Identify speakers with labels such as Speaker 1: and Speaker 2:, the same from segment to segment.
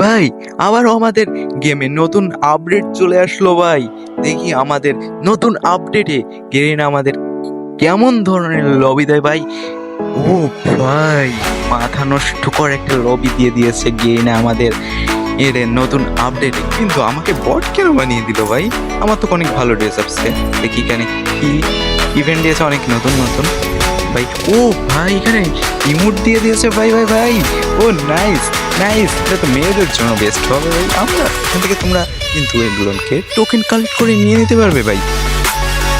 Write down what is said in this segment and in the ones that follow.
Speaker 1: ভাই, আবারও আমাদের গেমে নতুন আপডেট চলে আসলো ভাই। দেখি আমাদের নতুন আপডেটে গেরিনা আমাদের কেমন ধরনের লবি দেয় ভাই। ও ভাই, মাথা নষ্ট করে একটা লবি দিয়ে দিয়েছে গেরিনা আমাদের। এর নতুন আপডেট কিন্তু আমাকে বট কেন বানিয়ে দিল ভাই? আমার তো অনেক ভালো ড্রেস আসছে দেখি কেন কি ইভেন্ট দিয়েছে, অনেক নতুন নতুন। ভাই। ও ভাই, এখানে ইমোট দিয়ে দিয়েছে ভাই ভাই ভাই। ও নাইস নাইস এটা তো মেয়েদের জন্য বেস্ট হবে ভাই। আমরা এখান থেকে তোমরা কিন্তু এগুলোকে টোকেন কালেক্ট করে নিয়ে নিতে পারবে ভাই।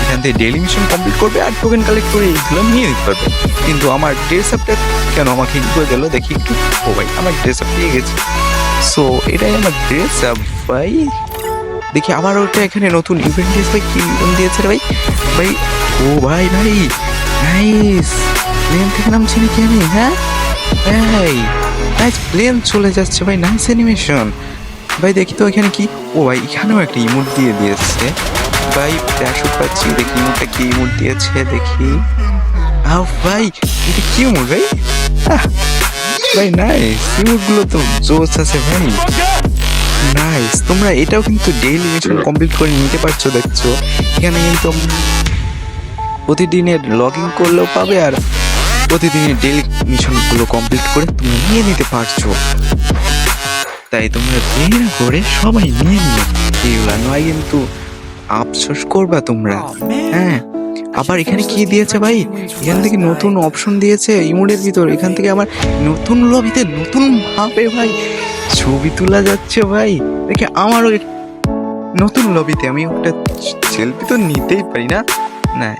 Speaker 1: এখান থেকে ডেলি মিশন কমপ্লিট করবে আর টোকেন কালেক্ট করে এগুলো নিয়ে নিতে পারবে। কিন্তু আমার ড্রেস আপটা কেন আমাকে করে গেল দেখি একটু। ও ভাই, আমার ড্রেস আপ পেয়ে গেছে। সো এটাই আমার ড্রেস আপ ভাই। দেখি, আবার ওটা এখানে নতুন ইভেন্ট দিয়েছে ভাই কি দিয়েছে ভাই? ভাই, ও ভাই ভাই। নাইস প্লেন থেকে নামছি নাকি আমি হ্যাঁ ভাই নাইস প্লেন চলে যাচ্ছে ভাই নাইস অ্যানিমেশন ভাই, দেখি তো এখানে কি? ও ভাই, এখানেও একটা ইমোট দিয়ে দিয়েছে। ভাই প্যাশুট পাচ্ছি, দেখি ইমোটটা কি ইমোট দিয়েছে, দেখি। আহ, ভাই, এটা কি ইমোট ভাই? ভাই নাইস ইমোটগুলো তো জোস আছে ভাই। নাইস তোমরা এটাও কিন্তু ডেইলি মিশন কমপ্লিট করে নিতে পারছ, দেখছ। এখানে কিন্তু প্রতিদিনের লগ ইন করলেও পাবে আর প্রতিদিনের ডেলি মিশনগুলো কমপ্লিট করে তুমি নিয়ে নিতে পারছ। তাই তোমরা দেরি করে সবাই নিয়ে নিও। এগুলা নয় কিন্তু আফসোস করবা তোমরা। হ্যাঁ আবার এখানে কি দিয়েছে ভাই? এখান থেকে নতুন অপশন দিয়েছে ইমোডের ভিতর। এখান থেকে আবার নতুন লবিতে নতুন ভাবে ভাই ছবি তোলা যাচ্ছে ভাই। দেখে আমারও নতুন লবিতে আমি একটা সেলফি তো নিতেই পারি না? না।